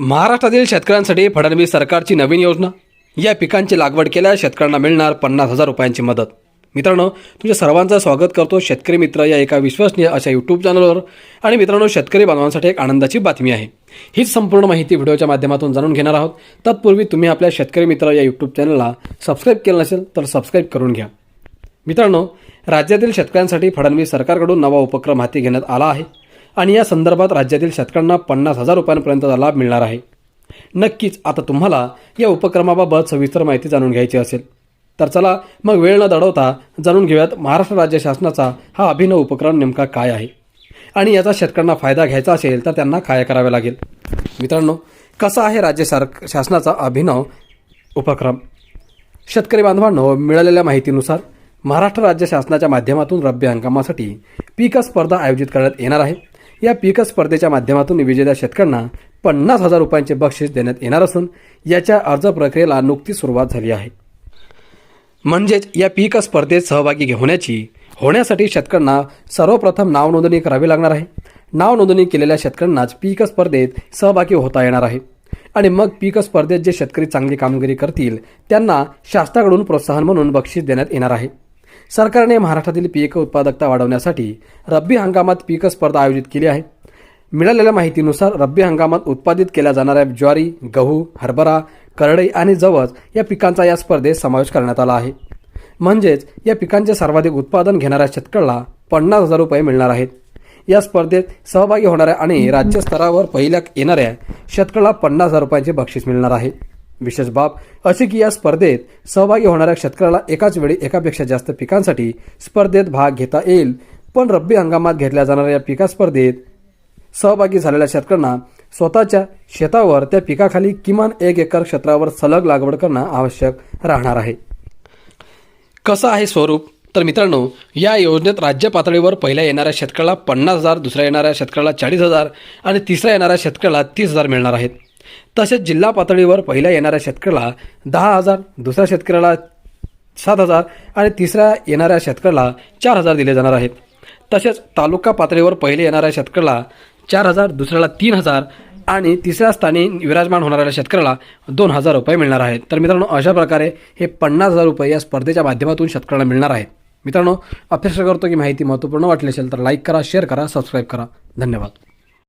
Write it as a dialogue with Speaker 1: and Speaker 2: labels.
Speaker 1: महाराष्ट्रातील शेतकऱ्यांसाठी फडणवीस सरकारची नवीन योजना. या पिकांची लागवड केल्यास शेतकऱ्यांना मिळणार पन्नास हजार रुपयांची मदत. मित्रांनो तुमच्या सर्वांचं स्वागत करतो शेतकरी मित्र या एका विश्वसनीय अशा यूट्यूब चॅनलवर आणि मित्रांनो शेतकरी बांधवांसाठी एक आनंदाची बातमी आहे. हीच संपूर्ण माहिती व्हिडिओच्या माध्यमातून जाणून घेणार आहोत. तत्पूर्वी तुम्ही आपल्या शेतकरी मित्र या यूट्यूब चॅनलला सबस्क्राईब केलं नसेल तर सबस्क्राईब करून घ्या. मित्रांनो राज्यातील शेतकऱ्यांसाठी फडणवीस सरकारकडून नवा उपक्रम हाती घेण्यात आला आहे. आणि या संदर्भात राज्यातील शेतकऱ्यांना पन्नास हजार रुपयांपर्यंतचा लाभ मिळणार आहे. नक्कीच आता तुम्हाला या उपक्रमाबाबत सविस्तर माहिती जाणून घ्यायची असेल तर चला मग वेळ न दडवता जाणून घेऊयात महाराष्ट्र राज्य शासनाचा हा अभिनव उपक्रम नेमका काय आहे. आणि याचा शेतकऱ्यांना फायदा घ्यायचा असेल तर त्यांना काय करावे लागेल? मित्रांनो कसा आहे राज्य शार शासनाचा अभिनव उपक्रम? शेतकरी बांधवांनो मिळालेल्या माहितीनुसार महाराष्ट्र राज्य शासनाच्या माध्यमातून रब्बी हंगामासाठी पीक स्पर्धा आयोजित करण्यात येणार आहे. या पीक स्पर्धेच्या माध्यमातून विजेत्या शेतकऱ्यांना पन्नास हजार रुपयांचे बक्षीस देण्यात येणार असून याच्या अर्ज प्रक्रियेला नुकतीच सुरुवात झाली आहे. म्हणजेच या पीक स्पर्धेत सहभागी होण्याची होण्यासाठी शेतकऱ्यांना सर्वप्रथम नाव नोंदणी करावी लागणार आहे. नाव नोंदणी केलेल्या शेतकऱ्यांनाच पीक स्पर्धेत सहभागी होता येणार आहे. आणि मग पीक स्पर्धेत जे शेतकरी चांगली कामगिरी करतील त्यांना शासनाकडून प्रोत्साहन म्हणून बक्षीस देण्यात येणार आहे. सरकारने महाराष्ट्रातील पीक उत्पादकता वाढवण्यासाठी रब्बी हंगामात पीक स्पर्धा आयोजित केली आहे. मिळालेल्या माहितीनुसार रब्बी हंगामात उत्पादित केल्या जाणाऱ्या ज्वारी गहू हरभरा करडई आणि जवस या पिकांचा या स्पर्धेत समावेश करण्यात आला आहे. म्हणजेच या पिकांचे सर्वाधिक उत्पादन घेणाऱ्या शेतकऱ्याला पन्नास हजार रुपये मिळणार आहेत. या स्पर्धेत सहभागी होणाऱ्या आणि राज्य स्तरावर पहिल्या येणाऱ्या शेतकऱ्याला पन्नास हजार रुपयांचे बक्षीस मिळणार आहे. विशेष बाब अशी की या स्पर्धेत सहभागी होणाऱ्या शेतकऱ्याला एकाच वेळी एकापेक्षा जास्त पिकांसाठी स्पर्धेत भाग घेता येईल. पण रब्बी हंगामात घेतल्या जाणाऱ्या या पिका स्पर्धेत सहभागी झालेल्या शेतकऱ्यांना स्वतःच्या शेतावर त्या पिकाखाली किमान एक एकर क्षेत्रावर सलग लागवड करणं आवश्यक राहणार आहे. कसं आहे स्वरूप? तर मित्रांनो या योजनेत राज्य पातळीवर पहिल्या येणाऱ्या शेतकऱ्याला पन्नास हजार दुसऱ्या येणाऱ्या शेतकऱ्याला चाळीस हजार आणि तिसऱ्या येणाऱ्या शेतकऱ्याला तीस हजार मिळणार आहेत. तसेच जिल्हा पातळीवर पहिल्या येणाऱ्या शेतकऱ्याला दहा हजार दुसऱ्या शेतकऱ्याला सात हजार आणि तिसऱ्या येणाऱ्या शेतकऱ्याला चार हजार दिले जाणार आहेत. तसेच तालुका पातळीवर पहिले येणाऱ्या शेतकऱ्याला चार हजार दुसऱ्याला तीन हजार आणि तिसऱ्या स्थानी विराजमान होणाऱ्या शेतकऱ्याला दोन हजार रुपये मिळणार आहेत. तर मित्रांनो अशा प्रकारे हे पन्नास हजार रुपये या स्पर्धेच्या माध्यमातून शेतकऱ्याला मिळणार आहेत मित्रांनो अपेक्षा करतो की माहिती महत्त्वपूर्ण वाटली असेल तर लाईक करा शेअर करा सबस्क्राईब करा. धन्यवाद.